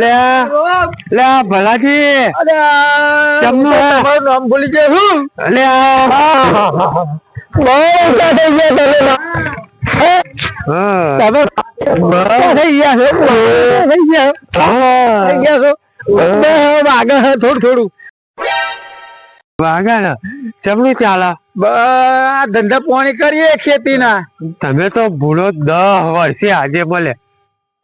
લે. લે ભલાજી કેમનું હે? તમારું નામ ભૂલી ગયો હું લે બહુ ઊંચા થઈ ગયા તમે ના. હે? હા. તમે થઈ ગયા છો થઈ ગયા થઈ ગયા છો. વાગે થોડું થોડું. વાગા ને? ચમનું ચાલે? ધંધા પાણી કરીએ ખેતીના. તમે તો ભૂલો દસ વર્ષે આજે મળે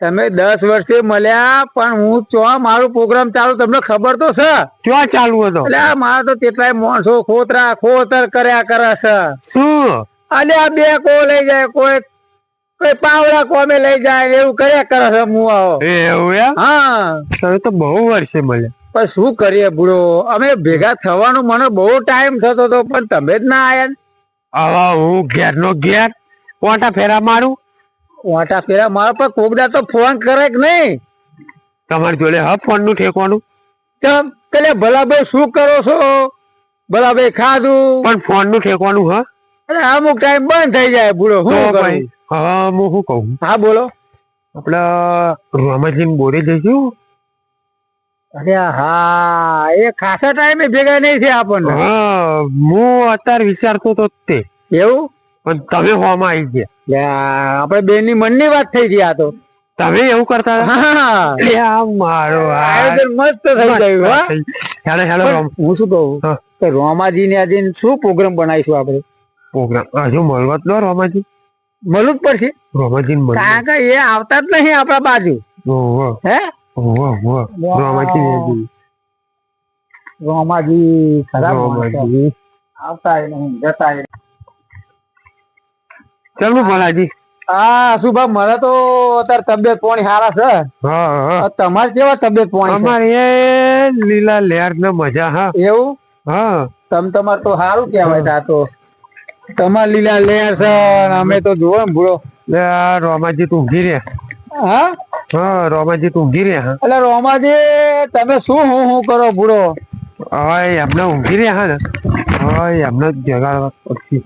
તમે દસ વર્ષે મળ્યા પણ હું ચો મારો પ્રોગ્રામ ચાલુ? તમને ખબર તો છે. ક્યાં ચાલુ હતો? એટલે મારા તો તેટલાય માણસો ખોતરા ખોતર કર્યા કરે છે. શું? અને આ બે કો લઈ જાય કોઈ કોઈ પાવડા કોમે લઈ જાય એવું કર્યા કરે છે હું આવો એવું એમ? હા. તમે તો બહુ વર્ષે મળ્યા. પણ શું કરીએ બુડો અમે ભેગા થવાનું મને બહુ ટાઈમ થતો હતો પણ તમે જ ના આયા હવે હું ઘેર નો ઘેર કોટા ફેરા મારું? વાટા પેલા મારા પર કોકદા તો ફોન કરે કે નહીં? તમારી જોડે હા ફોનનું ઠેકવાનું? તમ કલે ભલાભાઈ શું કરો છો? ભલાભાઈ ખાધું? પણ ફોનનું ઠેકવાનું હા? અરે અમુક ટાઈમ બંધ થઈ જાય બુડો હું કરું? હા હું શું કહું? હા બોલો. આપડે રોમાજીને બોરે જઈશું અરે હા એ ખાસા ટાઈમે ભેગા નહીં થયા આપણને. હા હું અત્યારે વિચારતો તો તે. એવું? પણ તમે હોમાં આવી ગયા? આપણે બેનની મનની વાત થઈ ગઈ આ તો. તમે એવું કરતા મારો મસ્ત થઈ ગયું હા. શું કહું? કે રોમાજી ને આજે શું પ્રોગ્રામ બનાવીશું આપણે? પ્રોગ્રામ હજુ મળવા જ રોમાજી? મળવું જ પડશે. રોમાજી કારણ કે એ આવતા જ નહીં આપણા બાજુ. હે? રોમાજી રોમાજી ખરાબ રોમાજી. આવતા નહીં જતા ચાલો ભલાજી હા ભાઈ મને તો અત્યારે તબિયત પાણી સારા છે. તમારે કેવા તબિયત પાણી અમારે એ લીલા લેર ને મજા હા. એવું? હા. તમ તમાર તો સારું કહેવાય તા તો. તમાર લીલા લેર છે અમે તો જુઓ ને ભૂળો રોમાજી તું ઊંઘી રહ્યા. હા? હા રોમાજી તું ઊંઘી રહ્યા એટલે રોમાજી તમે શું હું હું કરો ભૂળો હવે એમને ઊંઘી રહ્યા હા ને. એમને જગાડવા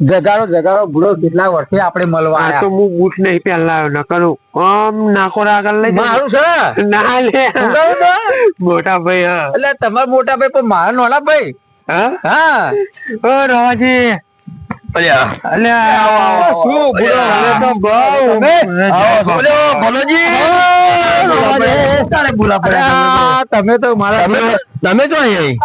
જગાડો જગાડો બુડો કેટલા વર્ષે આપણે મળવા આ તો હું બૂટ નહીં પહેરલા ન કરું આમ નાખો આગળ લઈ મારું છે? ના લે. મોટા ભાઈ એટલે તમારા મોટા ભાઈ પણ મારા નોના ભાઈ? હા? ઓ તમે. તો મારા તમે તો અહીં.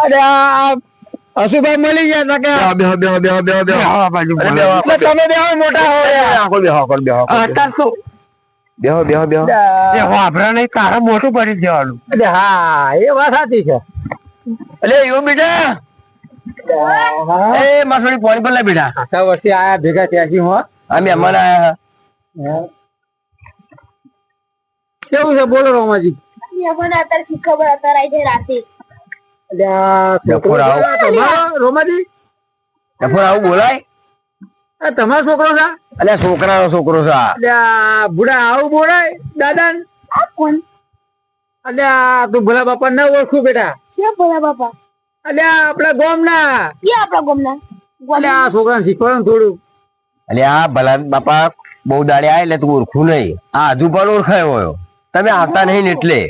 હસુભાઈ મળી ગયા તા કે બે બે બે બે બે બે બાજુ. એટલે તમે બે મોટા હો યાર. આખો બેહો આખો બેહો. અત્યારે તો બેહો બેહો બેહો. એ વાભરા નહીં તારે મોટું પડી જવાનું. એટલે હા એ વાત સાચી છે. એટલે યો બેટા? એ માસોડી પોઈન્ટ પર લાય બેટા. આખા વર્ષે આયા ભેગા થયા છીએ હો. અમે અમારે આયા. કેવું છે? બોલો રોમાજી. મને અત્યારે ખબર અત્યારે આવી જાય રાતે. અલ્યા, છોકરો છે તમારો, રોમાજી? ડફોર આ છોકરો છે? છોકરો. અલ્યા બુડા આવું બોલાય દાદા અલ્યા તું ભોલા બાપા ના ઓળખું બેટા. છે ભોલા બાપા? અલ્યા આપડા ગોમ ના અલ્યા શીખવાડો થોડું. ભલા બાપા બહુ દાડે આય એટલે તું ઓળખું નહીં. આ હજુ પણ ઓળખાયો હોય. તમે આવતા નહીં ને એટલે.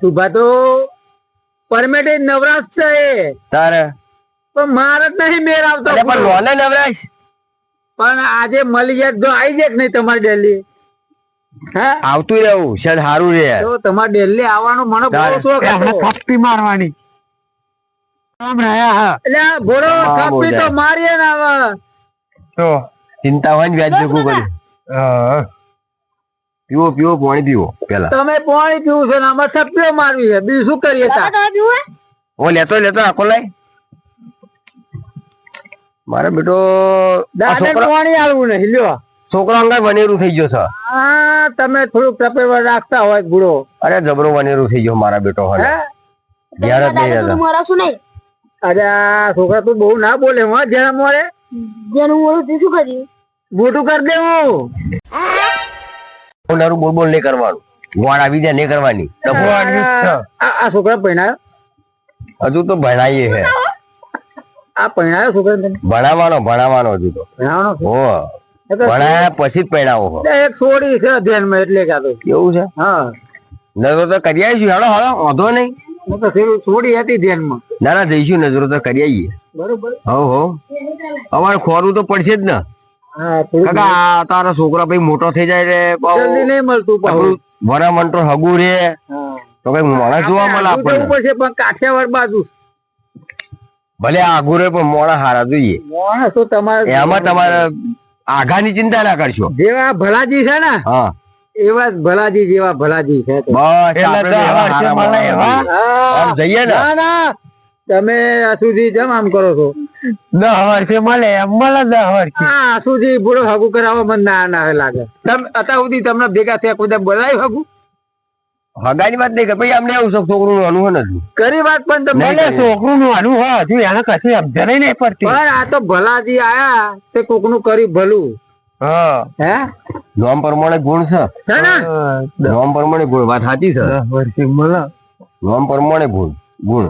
સુભા તો પરમેટેજ નવરાશ છે એ. તારે? પણ મારે જ નહીં મેર આવતો. પણ લોને નવરાશ? પણ આજે મળી જાય જો આવી જાય નહીં તમારી ડેલી? હા? આવતું રહેવું શાયદ સારું રે તો તમારે ડેલી આવવાનો મને બહુ શોખ આપણે થપ્પી મારવાની. કામ રહ્યા હા. એટલે બોલો થપ્પી તો મારીએ ને હવે. તો? ચિંતા હોય ને વ્યાજ ભેગું કર્યું હા. પીવો પીવો પાણી પીવો પેલા તમે પાણી પીવું છે ને અમારે થપ્પીઓ મારવી છે. બીજું શું કરીએ તમે પીવું હે? ઓ લેતો લેતો આખો લઈ મારે બેટો આ દાદા છોકરો પાણી આવું નહીં લ્યો. છોકરો અંગાર વનેરું થઈ ગયો છે. હા તમે થોડુંક તપેવર રાખતા હોય ગુડો અરે જબરો વનેરું થઈ ગયો મારા બેટો હવે ઘેર જ નહીં. નહીં? અરે છોકરા તું બહુ ના બોલે હો જેના મોરે. જેનું મોડું તીધું શું કર્યું. મોટું કરી દેવું. વનેરું બોલ બોલ નહીં કરવાનું. ગોળ આવી જાય નહીં કરવાની. આ છોકરા પૈણાયો હજુ તો ભણાઈએ છે આ પૈણાયો છોકરા ભણાવવાનો ભણાવવાનો હજુ તો. ભણાવવાનો હો. ભણાયા પછી જ પહેણાવો એક છોડી છે અધ્યયનમાં એટલે કાતો કેવું છે? હા. નજરો તો કરી આવીશું. હેડો હાલો વાંધો નહીં. તો થોડું હતી ધ્યાનમાં. ના ના જઈશું. નજરો તો કરી આવીએ. બરોબર. હો હો. અમારે ખોરું તો પડશે જ ને. કાકા તારા છોકરા ભાઈ મોટો થઈ જાય રે જલ્દી નહીં મળતું પાછું વરા મંટો હગુ રે. તો કઈ મોડા જોવા મળે આપણને? પડશે પણ કાઠિયાવાડ બાજુ. ભલે આગુ રે પણ મોણા હારા જોઈએ. માણસ તો તમારે એમાં તમારે આઘાની ચિંતા ના કરશો. જેવા ભલાજી છે ને હા. એવા ભલાજી જેવા ભલાજી છે બસ? જોઈએ. હા. આમ જઈએ ને? ના ના. તમે આ સુધી જેમ આમ કરો છો. દસ વર્ષે મળે એમ મળે દસ વર્ષે. હા આ સુધી બુડો હગુ કરાવો મને ના ના લાગે. તમે અત્યાર સુધી તમને ભેગા થયા કોઈ બોલાવી હગુ? હગાની વાત નહીં કે ભાઈ અમને એવું છોકરું નું અનુભવ નથી કરી વાત પણ તમે ભલે. છોકરું નું અનુભવ હજુ એને કશું સમજણ નહીં પડતી. પણ આ તો ભલાજી આયા તે કોકનું કરી ભલું. હા. હે? નોમ પ્રમાણે ગુણ છે. ને? નોમ પ્રમાણે ગુણ વાત સાચી છે. નોમ પ્રમાણે ગુણ ગુણ.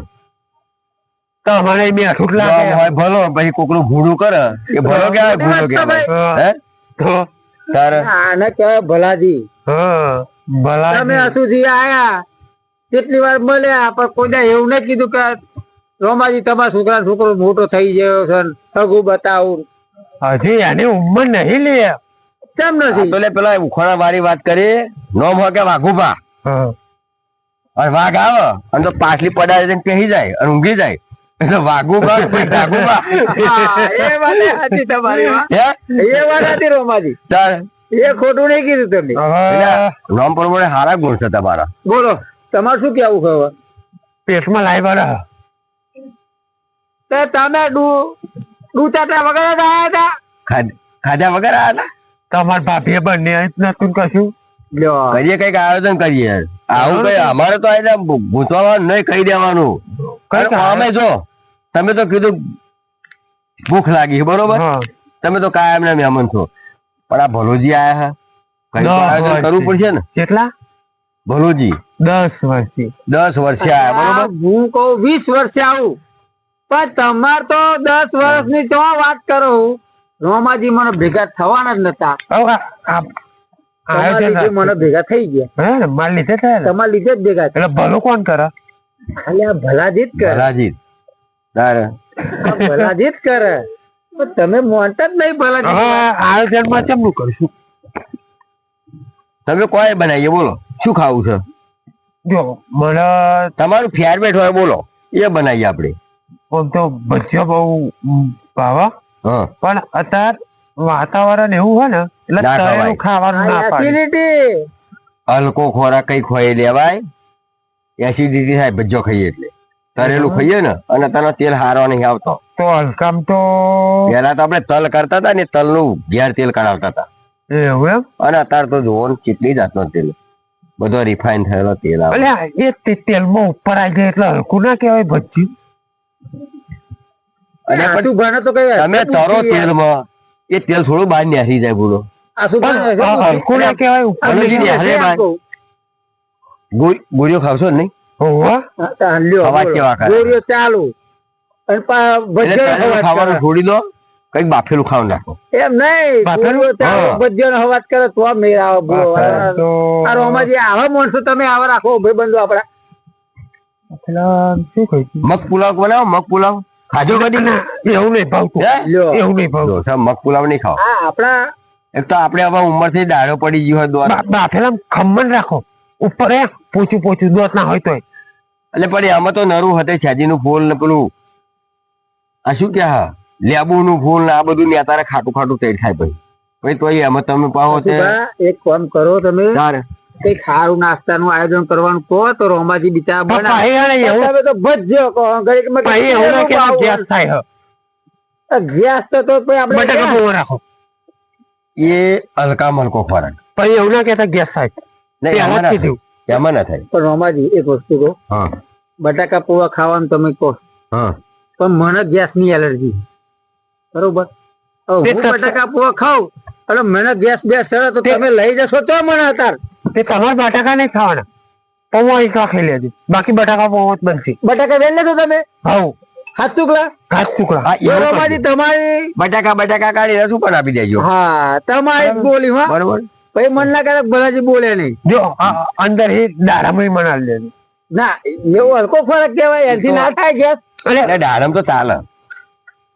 તો મને બેઠું જ હોય ભલો પછી કોકનું ભૂડું કરે. કે ભલો કહેવાય વાત કહેવાય? હે. તો? તારે? આને કહેવાય ભલાજી. હા ભલા તમે અસુજી આયા કેટલી વાર મળ્યા પણ કોઈ એવું નહીં કીધું કે રોમાજી તમારા છોકરા છોકરો મોટો થઈ ગયો છે સગું બતાવું. હજી એની ઉંમર નહીં લે. કેમ નથી? તો પેલા ઉખોડા વાળી વાત કરી. નોમ હોય કે વાઘુભા અને વાઘ આવે અને તો પાછલી પડાવી જઈને કહી જાય અને ઊંઘી જાય. વાઘુભા પછી એ વાત તમારી એ વાત હતી રોમાજી. એ ખોટું નહીં કીધું તમે હવે પ્રમાણે સારા ગુણ છે તમારા. બોલો તમારે શું કેવું ખબર પેટમાં લાઈ બરા તમે ડુ ડૂચાટા વગર જ આયા હતા? ખાધા વગર આયા હતા? તમાર ભાભીએ બંને નતું કશું? કરીએ કંઈક આયોજન કરીએ. આવું કઈ અમારે તો આ ભૂતવાનું નહીં કહી દેવાનું. કઈ અમે જો તમે તો કીધું ભૂખ લાગી બરોબર? તમે તો કાયમ ના મહેમાન છો. પણ આ ભલોજી આયા હે? કઈ આયોજન કરવું પડશે ને? કેટલા? ભલોજી. દસ વર્ષથી. દસ વર્ષે આયા બરોબર? હું કહું વીસ વર્ષે આવું. પણ તમાર તો દસ વર્ષની તો વાત કરો. રોમાજી મને ભેગા થવાના જ નતા. મને ભેગા થઈ ગયા. મારા લીધે તમારા લીધે જ ભેગા એટલે ભલું કોણ કરે? ભલાજીત જ કરે. ભલાજી તારે. ભલાજી જ કરે. તમે મોનતા જ નહીં ભલાજી આયોજનમાં ચમનું કરશું? તમે કોઈ બનાવીએ બોલો. શું ખાવું છે? જો મને તમારું ફેરવેટ હોય બોલો. એ બનાવીએ આપણે. આમ તો ભજીયા બહુ ભાવા. પણ અત્યાર વાતાવરણ એવું હોય ને એટલે તળેલું ખાવાનું ના પાડે હલકો ખોરાક કઈ ખોઈ લેવાય? એસિડિટી થાય ભજીયો ખાઈએ એટલે. તરેલું ખાઈએ ને અને તને તેલ હારવા નહીં આવતો. તો હલકામ તો પેલા તો આપણે તલ કરતા હતા ને તલનું ઘેર તેલ કઢાવતા હતા. એવું અને અત્યારે તો જોવો કેટલી જાતનો તેલ. બધો રિફાઈન થયેલો તેલ આવે. એ તેલમાં ઉપર આવી જાય એટલે હલકું ના કહેવાય ભજી અને પણ આસુભાને તો કઈ તમે તરો તેલમાં એ તેલ થોડું બહાર નેસી જાય આ હલકું ના કહેવાય ઉપર ગોળીઓ ખાવશો ને નહીં? ચાલુ. ખાવાનું છોડી દો કંઈક બાફેલું ખાવ નાખો. એમ નહીં ભજીયાનો અવાજ કરે તો મેળ આવે માણસો તમે આવા રાખો ભાઈબંધો આપડા પેલા શું મગ પુલાવ બનાવો મગ પુલાવ. ખાજો કદી? એવું નહીં ભાવતું. એવું નહીં ભાવતું. મગ પુલાવ નહીં ખાવ આપણા આપડા એક તો આપણે હવે ઉંમરથી દાડો પડી ગયો હોય બાફેલા ખમણ રાખો. ઉપર પોચું પોચું દોત ના હોય તોય. એટલે પણ આમાં તો નરું હતે છાજી નું ફૂલ ને પેલું. આ શું કે હા લેબુ નું ફૂલ ને આ બધું ને તારે ખાટું ખાટું તેલ ખાય ભાઈ. ભાઈ તો આમાં તમે પાહો તે એક કામ કરો તમે. કઈ ખારું નાસ્તાનું આયોજન કરવાનું કહો તો રોમાજી બિચારા બનાવે. તો ભજ્યો કહો ઘડીકમાં પાહી એવું ના કે આવું. ગેસ થાય ગેસ તો તો આપણે બટાકા રાખો. એ હલકા મલકો ખોરાક. પછી એવું ના કેતા ગેસ થાય. એમાં ના થાય. એમાં ના થાય. પણ રોમાજી એક વસ્તુ કહો. હા. બટાકા પૌવા ખાવાનું તમે કહો. હા. પણ મને ગેસની એલર્જી બરોબર? હું બટાકા પૌવા ખાઉં અને મને ગેસ બેસ ચડે તો તમે લઈ જશો તો મને અત્યાર તે તમારે બટાકા નહીં ખાવાના. પૌવા એકલા ખાઈ લેજો. બાકી બટાકા પૌવા જ બનશે. બટાકા વેલ લેજો તમે? હાઉ. હાથ ચૂકલા? હાથ ટુકડા હા. તમારી બટાકા બટાકા કાઢી રસ પણ આપી દેજો. હા તમારી બોલી હા. બરોબર? પછી મન ના કરે ભલાજી બોલે નહીં. જો અંદર એ દારામાં મનાવી દે ના એવો હલકો ફરક કહેવાય એનાથી ના થાય ગેસ. અને દાડમ તો ચાલે.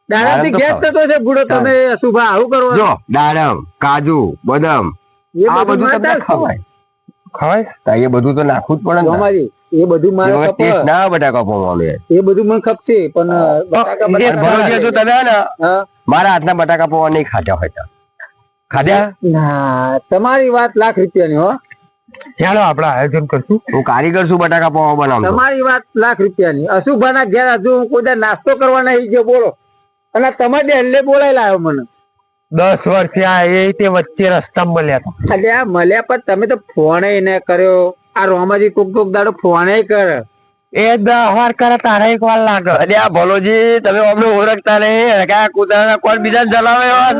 દાડમ તો ગેસ થતો છે બુડો તમે અશુભા આવું કરો. જો દાડમ કાજુ બદામ એ આ બધું તમને ખવાય. ખવાય? તો એ બધું તો નાખવું જ પડે ને. એ બધું મારે ટેસ્ટ ના બટાકા પૌવાનું એ બધું મને ખપશે પણ બટાકા બટાકા જો તમે ને. મારા હાથના બટાકા પૌવા નહીં ખાધા હોય તો. ખાધા? ના તમારી વાત લાખ રૂપિયાની હો. ચાલો આપણે આયોજન કરશું હું કારીગર છું બટાકા પૌવા બનાવું તમારી વાત લાખ રૂપિયાની અશુભાના ઘેર હજુ હું કોઈ નાસ્તો કરવા નહીં ગયો બોલો અને તમારે ડેલે બોલાય લાવ્યો મને દસ વર્ષ આ એ તે વચ્ચે રસ્તા મળ્યા હતા એટલે આ મળ્યા પણ તમે તો ફોને ને કર્યો આ રોમાજી કોક કોક દાડો ફોને કરે એ દસ કરે તારા એક વાર લાગે અરે આ ભોલોજી તમે અમને ઓળખતા નહીં કે આ કૂતરાના કોણ બીજા જલાવે એવા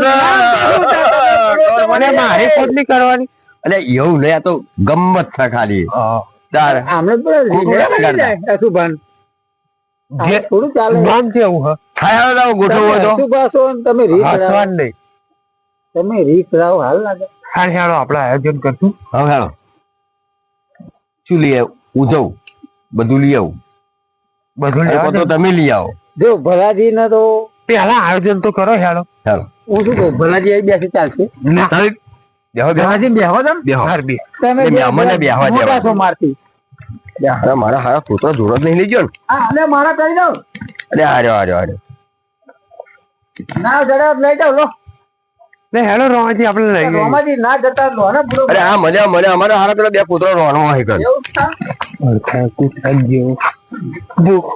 છે મને મારી ખોટ નહીં કરવાની એટલે એવું નહીં આ તો ગમત છે ખાલી. લઈ બધું લઈ આવું. બધું તો તમે લઈ આવો. જો ભલાજી ને તો પેલા આયોજન તો કરો હેડો. હું શું કહું ભલાજી આવી બેસી ચાલશે? બેહો બેહો. બેહો તમે. બેહો. હાર બી તમે એ બે બ્રાહ્મણને બેહવા દેવા. છો મારથી. અરે મારા હારા કૂતરો જોડો જ નહીં લઈ ગયો ને. હા મારા કરી દો અરે આર્યો આર્યો આર્યો ના જરા લઈ જાઓ લો. ને હેડો રોમાજી આપણે લઈ ગઈએ રોમાજી ના જતા લો ને બુડો. અરે આ મને મને અમારા હારા પેલા બે કૂતરો રોવાનો હોય કર ભૂખ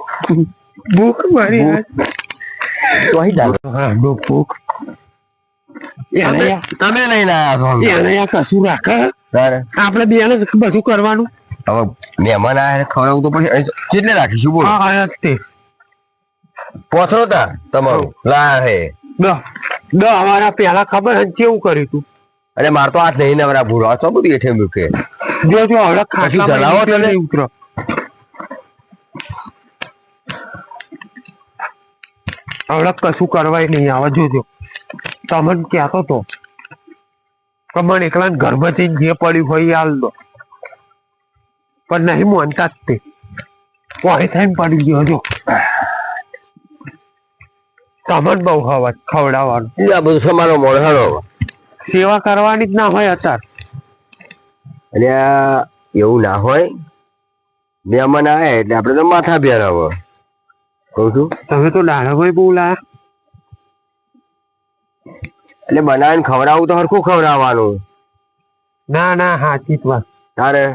ભૂખ મારી તો અહીં હા ભૂખ તમે- લઈને આયા છો આ કશું રાખે આપણે બેને બધું કરવાનું. હવે મહેમાન આયા ખવડાવું તો પછી કેટલે રાખીશું બોલો. પોથરો તા તમારું. લા હે દહ દહ અમારા પેલા ખબર હે કેવું કર્યું તું? અરે માર તો હાથ નહીં નવરા ભૂરો. આ તો બધું એઠે મૂકે. જો જો હવે ખાટલા જલાવો તને. ઉતરો. હવે કશું કરવાય નહીં આવે જોજો. તમને કહેતો તો કે મને એકલા ઘરમાંથી જે પડ્યું હોય હાલ દો. પણ નહીં માનતા જ તે. કોઈ થઈને પડી ગયો જો તમન બહુ હવા ખવડાવવાનું. આ બધું સમારો હાલો સેવા કરવાની જ ના હોય અત્યાર. અને એવું ના હોય. મહેમાન આવે એટલે આપણે તો માથા પહેરાવો કહું છું. તમે તો ડાળો બહુ લાયા. એટલે બનાવીને ખવડાવું તો હરખું ખવડાવવાનું. ના ના હાચી જ વાત. તારે?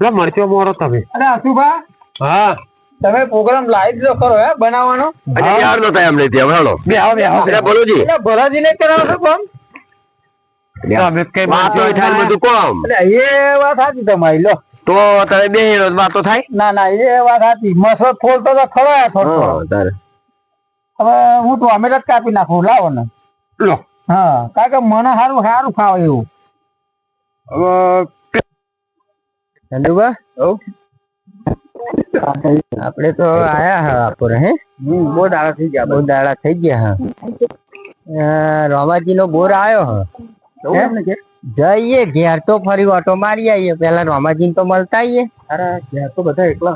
લે મરચો મોરો તમે. અરે આશુભા હા. તમે પ્રોગ્રામ લાઈવ દીધો કરો હે બનાવવાનો. અરે યાર નો ટાઈમ એમને ત્યાં હાલો. બે આવો બે આવો એટલે બોલોજી. એટલે ભરાજી ને કરાવો છો કોમ તમે કઈ વાતો થાય બધું કોમ? એટલે એ વાત સાચી તમારી લો. તો તમે બે વાતો થાય? ના ના એ વાત સાચી. મસરો ફોલતો તો ખરો થોડો હવે હું તો અમે જ કાપી નાખું લાવો ને. લો. હા કારણ કે મને સારું સારું ખાવ એવું. ચંદુબા આપણે તો આયા હા આપડે હે? બહુ દાડા થઈ ગયા બહુ દાડા થઈ ગયા હા. રોમાજી નો બોર આવ્યો હા. જઈએ ઘેર તો ફરી ઓટો મારી આવીએ પેલા રોમાજી તો મળતા આવીએ ઘેર તો બધા એકલા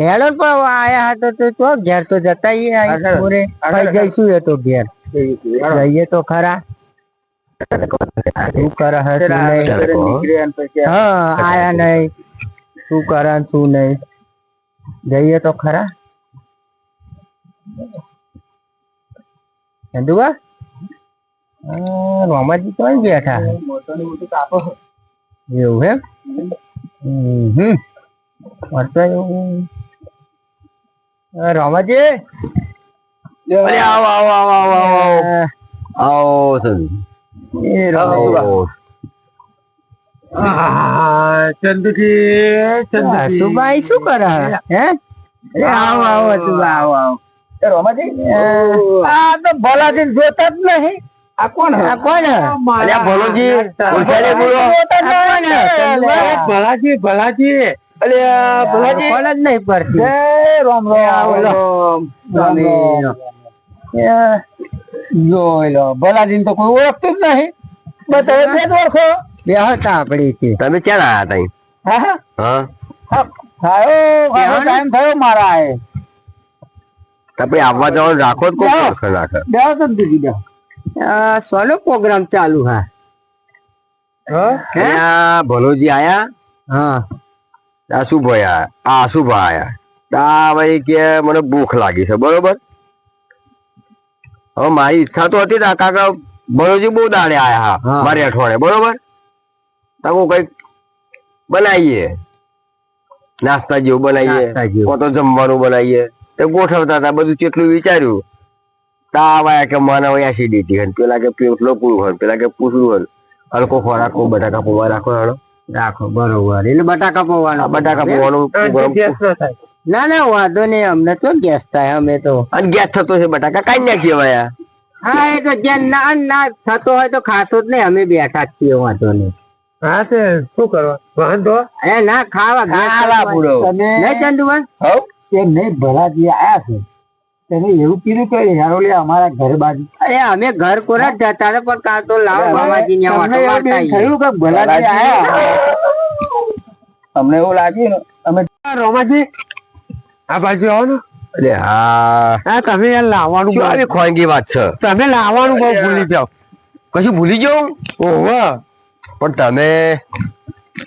હેડો પણ આયા હતા તો ઘેર તો જતા આવીએ જઈશું એ તો ઘેર. જઈએ તો ખરા. શું કરે હે હા આયા નહીં. શું કરે શું નહીં. જઈએ તો ખરા. ચંદુબા રોમાજી તો? બેઠા. એવું હે હમ રોમાજી? અરે આવો આવો આવો આવો આવો આવો. આ ચંદુજી ચંદુજી સુભાઈ શું કરે હે અરે આવો આવો સુભા આવો આવો આ તો ભલાજી જોતા જ નહીં આ કોણ આ કોણ અરે ભોલોજી ભલાજી ભલાજી અરે ભલાજી. કોણ જ નહીં પડતી જય રામ રામ રામ. રામ ભલાજી તો કોઈ ઓળખતું જ નહીં. બતાવે બે ઓળખો. બે હતા આપડી તમે ક્યાં આયા તા હા થયો ટાઈમ થયો મારા એ. તમે આવવા જવાનું રાખો જ કોઈ બે દીધા સોનો પ્રોગ્રામ ચાલુ હા. આ ભલોજી આયા. હા. આ શું ભાઈ આયા આ આશુભા આયા તા ભાઈ કે મને ભૂખ લાગી છે બરોબર? હવે મારી ઈચ્છા તો હતી તા કાકા ભરોજી બહુ દાડે આયા હા. મારી અઠવાડિયે બરોબર? તો કંઈક બનાવીએ. નાસ્તા જેવું બનાવીએ. કો તો જમવાનું બનાવીએ. તે ગોઠવતા હતા બધું કેટલું વિચાર્યું તાવ આયા કે મને હવે એસિડિટી હોય પેલા કે પેટલો પૂરું હોય પેલા કે પૂછડું હોય હલકો ખોરાક બટાકા પૌવા રાખો હેડો. રાખો બરોબર. એટલે બટાકા પૌવાનો બટાકા પૌવાનું. ના ના ના વાંધો નહીં અમને તો ગેસ થાય અમે તો. અને ગેસ થતો છે બટાકા કાઢી નાખીએ ભાઈ હા એ તો જે ના ના થતો હોય તો ખાતો જ નહીં અમે બેઠા જ છીએ વાંધો નહીં. હા તે શું કરવા? વાંધો? એ ના ખાવા ખાવા પૂરો. નહીં ચંદુભાઈ હવ? એમ નહીં ભલાજી આયા છે તમે એવું કીધું કે યારો લે અમારા ઘર બાજુ. અરે અમે ઘર કોરા જતા હતા પણ કાં તો લાવો બાબાજી ને આટો મારતા થયું કે ભલાજી આયા? અમને એવું લાગ્યું ને? અમે રોમાજી. આ બાજુ આવો ને. અરે હા. હા તમે યાર લાવવાનું બહુ- ખોંગી વાત છે? તમે લાવવાનું બહુ ભૂલી જાઓ. કશું ભૂલી ગયો ઓહો. પણ તમે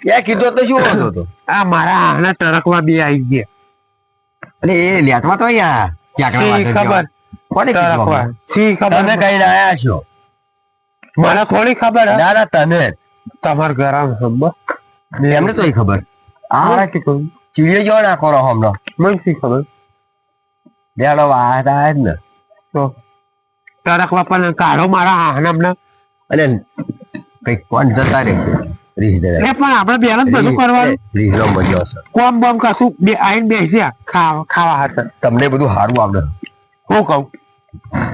એ કીધું તો શું હતો? આ મારા આના ટરકવા બે આવી ગયા. અરે એ લેટવા તો અહીંયા શી ખબર? કોને કીધું ટરકવા ખબર? તમે કઈ આયા છો. મને થોડી ખબર ના ના તમે તમાર ઘર આમ ખબર? એમને તો ખબર. કે કોઈ ચીડીએ જો ના કરો હમણાં. મને શી ખબર? લેડો વાત આયા જ ને. તો ટરકવા પણ કાઢો મારા આહનામના અને કઈ કોણ જતા રહેશે એ પણ આપણે બેલેન્સ બધું કરવાનું. રીહ મજો હશે કોમ બમ કશું બે આઈને બેસ્યા ખાવા ખાવા હાથે. તમને બધું સારું આવડે. હું કહું?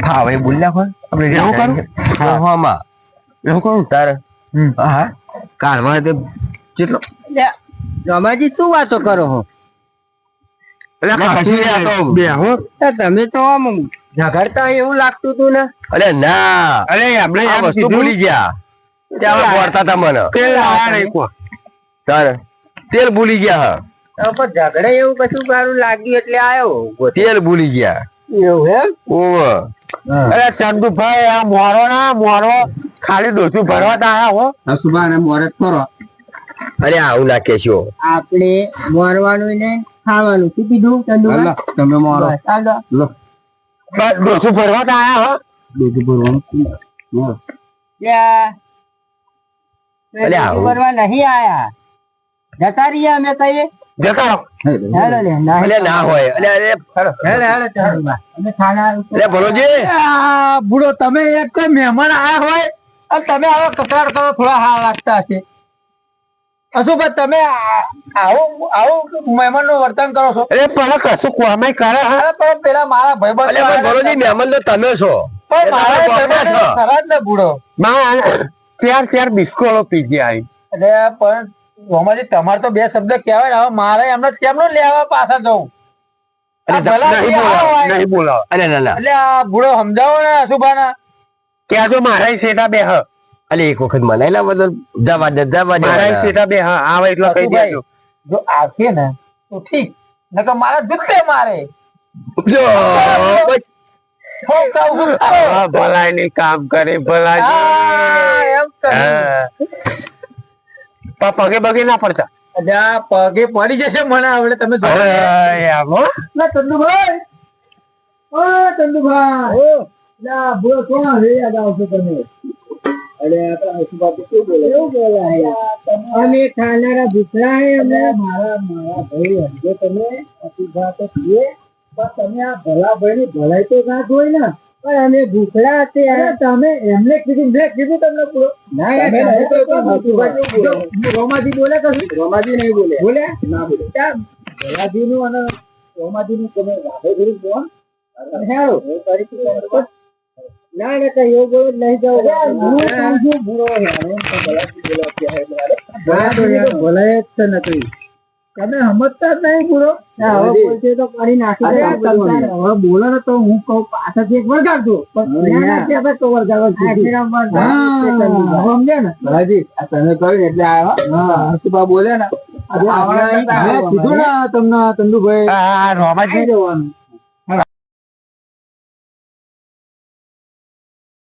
હા હવે બોલ નાખો આપણે એવું કરું? હા. હા માં એવું કહું તારે? હા તે કેટલો? રમાજી શું વાતો કરો હો? તમે તો આમ ઝઘડતા એવું લાગતું હતું ને? અરે ના. અરે આપણે આ વસ્તુ ભૂલી ગયા. ત્યાં બોરતા હતા મને. તારે. તેલ ભૂલી ગયા હા. ઝઘડે એવું કશું મારું લાગ્યું એટલે આવ્યો તેલ ભૂલી ગયા. એવું એમ? ઓવ અરે ચંદુભાઈ આ મોરો ના મોરો ખાલી ડોસું ભરવા તો આયા હો. હસુભાને મોરત કરો. અરે આવું ના કેશો આપણે મોરવાનું ને ખાવાનું. શું કીધું ચંદુભાઈ? તમે મોરો. બસ ડોસું ભરવા તો આયા હો. ભરવાનું. નહીં આયા. જતા રહીએ અમે કહીએ બુડો તમે એક મહેમાન આયા હોય? અને તમે આવો કપડા કરો થોડા હા લાગતા હશે. અશુભાઈ તમે આવું આવું મહેમાનનું વર્તન કરો છો? અરે પણ કશું કોમાય કરે હા? પણ પેલા મારા ભાઈ અલે મહેમાન તો તમે છો. મારા બુડો? ચાર ચાર બિસ્કોલો પી ગયા. એટલે પણ રોમાજી તમારે તો બે શબ્દ કહેવાય હવે મારે એમને કેમનું લેવા પાછા જવું? અરે નહીં બોલાવો હોય. નહીં બોલાવો. અલે ના ના. એટલે આ બુડો સમજાવો ને અશુભાના ત્યાં જો મારા શેઠા બે હ. અલે એક વખત મનાયેલા બદલ દવા દવા મારા શેઠા બે હા. આવે એટલો કહી દેજો. જો આવશે ને તો ઠીક. નકર મારા જુત્તે મારે. જો. ભલાઈ ની કામ કરે ભલાઈ પગે બગે ના પડતા? પગે પડી જશે મને આવડે તમે ચંદુભાઈ. ઓ. ચંદુભાઈ બોલો કોણ હવે યાદ આવશે તમે અરે આપણા હસુભાઈ શું બોલે? એવું બોલાય. અમે ખાનારા ભૂખરા હે અમે. મારા મારા ભાઈ સમજો તમે. હસુભા તો છીએ પણ તમે આ ભલા ભાઈ ની ભલાઈ તો ના જોઈ ને. પણ અમે ભૂખડા અરે તમે એમને કીધું કીધું તમને પૂરો. ના? રોમાજી બોલે કશું રોમાજી નહીં બોલે. બોલે? ના બોલે. ત્યાં ભલાજી નું અને રોમાજી નું તમે હેરો એ કરી. ના ના કઈ એવું બોલો નહીં જાવ હું. સમજુ. બુરો હે એમ બોલા ભલાજી તો ભલાય જ છે નથી. તમે સમજતા જ નહીં પૂરો હવે તો કરી નાખી હવે બોલો ને તો હું કહું પાછળથી એક વરગાડજો પણ તો સમજે ને? ભલાજી તમે કહ્યું એટલે આવ્યા બોલે ને. તમને ચંદુભાઈ રોમાજી જવાનું.